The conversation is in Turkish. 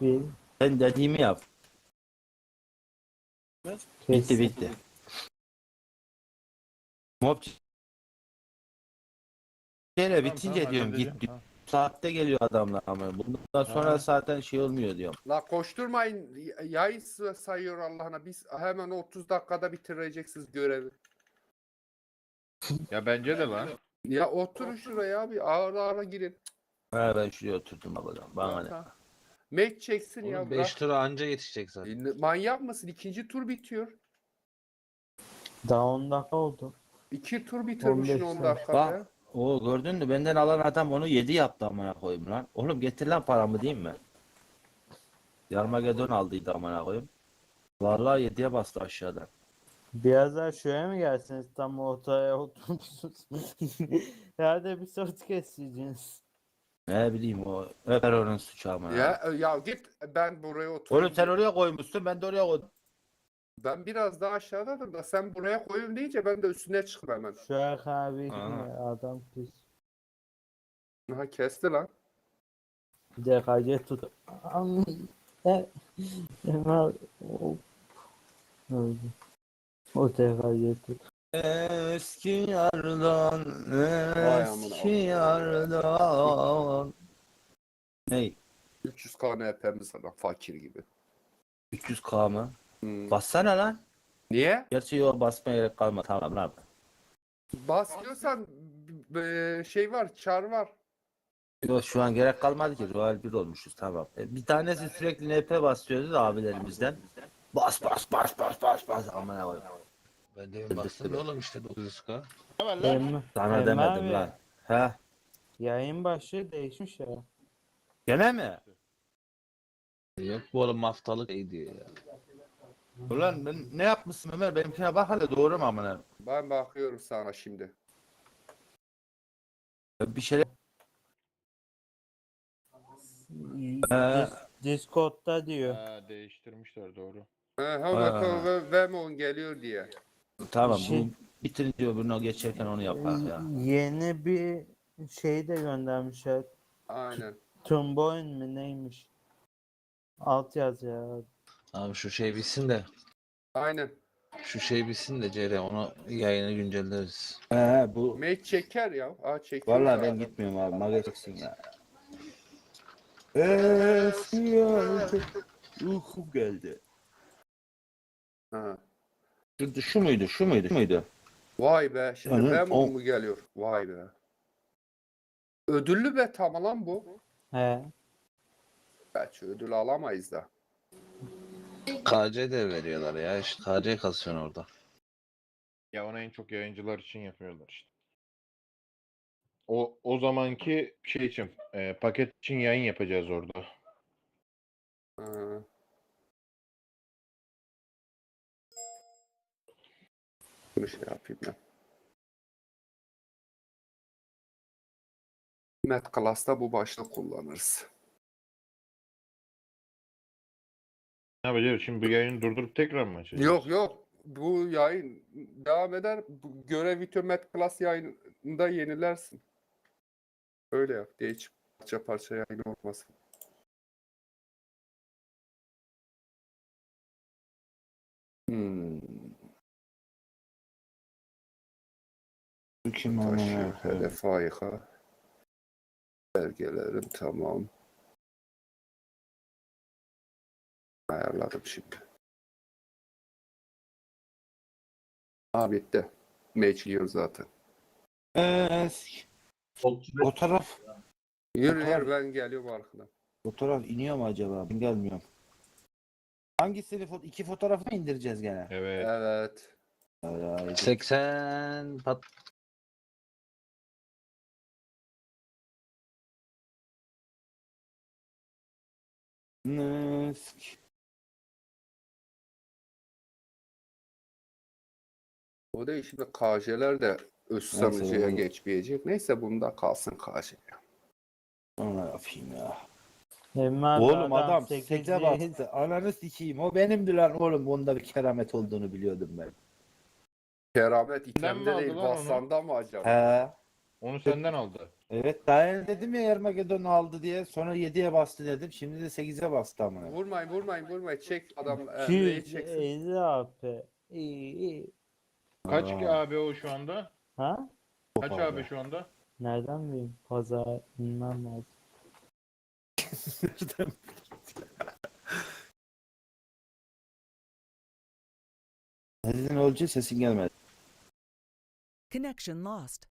Bir Ben dediğimi yap. Bitti bitti. Mob Şöyle bitince tamam, diyorum git saatte geliyor adamlar ama bundan sonra Ha. zaten şey olmuyor diyorum. La koşturmayın. y- Yayın sayıyor Allah'ına. Biz hemen 30 dakikada bitireceksiniz görevi. Ya bence de lan. Ya oturun şuraya bir ağır ağır girin. Ha ben şuraya oturdum babadan. Bana ne? Ha. Match çeksin ya. Oğlum bırak. 5 tura anca yetişecek zaten. E, Manyak mısın? İkinci tur bitiyor. Daha 10 dakika oldu. İki tur bitirmişsin 15 10 saniye. dakikada. Bak. O gördün mü benden alan adam onu 7 yaptı amına koyayım lan. Oğlum getir lan paramı değil mi? Yarmagedon aldıydı amına koyayım. Vallahi 7'ye bastı aşağıdan. Biraz daha şuraya mı gelsiniz? Tam ortaya oturmuşsunuz. Herhalde bir sort keseceksiniz. Ne bileyim o. Öper onun suçu amına. Ya, ya git ben buraya oturayım. Oğlum sen oraya koymuşsun ben de oraya koydum. Ben biraz daha aşağıdadım da sen buraya koyun deyince ben de üstüne çıktım hemen. Şuraya abi Aa. adam pis. Ha kesti lan. Bir de kaydet tut. Am- E, Emel o öldü. O TKC tut. Eski yardan, eski yardan. Ney? 300 k NP'miz var lan fakir gibi. 300k mı? Hmm. Bassana lan. Niye? Gerçi yok basmaya gerek kalmadı. Tamam lan. Basıyorsan b- şey var, çar var. Yok şu an gerek kalmadı ki. Royal 1 olmuşuz tamam. E, Bir tanesi sürekli NP basıyordu da abilerimizden. Bas bas bas bas bas bas. Aman koyayım. Ben de bastım oğlum işte 900k. Emre, Sana Emre demedim abi, lan. He? Yayın başlığı değişmiş ya. Gene mi? Yok bu oğlum haftalık iyi diyor ya. Ulan ben, ne yapmışsın Ömer? Benimkine bak hele doğru mu amına? Ben bakıyorum sana şimdi. Bir şey Ee, Dis- Discord'da diyor. Ha, değiştirmişler doğru. Ha, ha Aa. bakalım ve Vemon geliyor diye. Tamam Şey- bu bitirince öbürüne geçerken onu yaparız ya. Yeni bir şey de göndermişler. Aynen. Tumboyun mu neymiş? Alt yaz ya. Abi şu şey bitsin de Aynen. şu şey bitsin de Cere onu yayını güncelleriz. He bu Mate çeker ya. Aa çekiyor. Vallahi ben zaten. gitmiyorum abi. Magacıksın ya. Esiyordu. Uykum geldi. Ha. Şu, şu muydu? Şu muydu? Şu muydu? Vay be. Şimdi Yani Vemon o- mu geliyor? Vay be. Ödüllü be tam lan bu. He. Belki ödül alamayız da. KC de veriyorlar ya işte KC kasıyorsun orada. Ya onu en çok yayıncılar için yapıyorlar işte. O o zamanki şey için e, paket için yayın yapacağız orada. Ha. Bunu şey yapayım ben. Met Class'ta bu başlık kullanırız. Ne yapacağız? Şimdi bu yayını durdurup tekrar mı açacağız? Yok yok. Bu yayın devam eder. Bu görev bitiyor Met Class yayınında yenilersin. Öyle yap. Değiş parça parça yayın olmasın. Hmm. Kim hedef ayıka. Belgelerim tamam. Ayarladım şimdi. Aa bitti. Matchliyor zaten. Eski. O taraf, Yürü yürü ben geliyorum arkadan. o taraf iniyor mu acaba? Ben gelmiyorum. Hangisini fo- iki fotoğrafı mı indireceğiz gene? Evet. Evet. Ay, ay. 80 pat Eski. O da şimdi KJ'ler de öz Neyse, sanıcıya onu- geçmeyecek. Neyse bunda kalsın KJ. Ona yapayım ya. Abi Oğlum adam sekiz 8'e değil. bastı. Ananı sikeyim. O benimdi lan oğlum. Bunda bir keramet olduğunu biliyordum ben. Keramet itemde değil? Bassan'da mı acaba? He. Onu senden aldı. Evet daha önce dedim ya Ermagedon aldı diye sonra 7'ye bastı dedim. Şimdi de 8'e bastı amına. Vurmayın vurmayın vurmayın. Çek adam Emre'yi çeksin. 250 AP. İyi iyi. Kaç Aa. ki abi o şu anda? Ha? Kaç abi şu anda? Nereden bileyim? Pazar bilmem lazım. Ne dedin Olcu sesin gelmedi. Connection lost.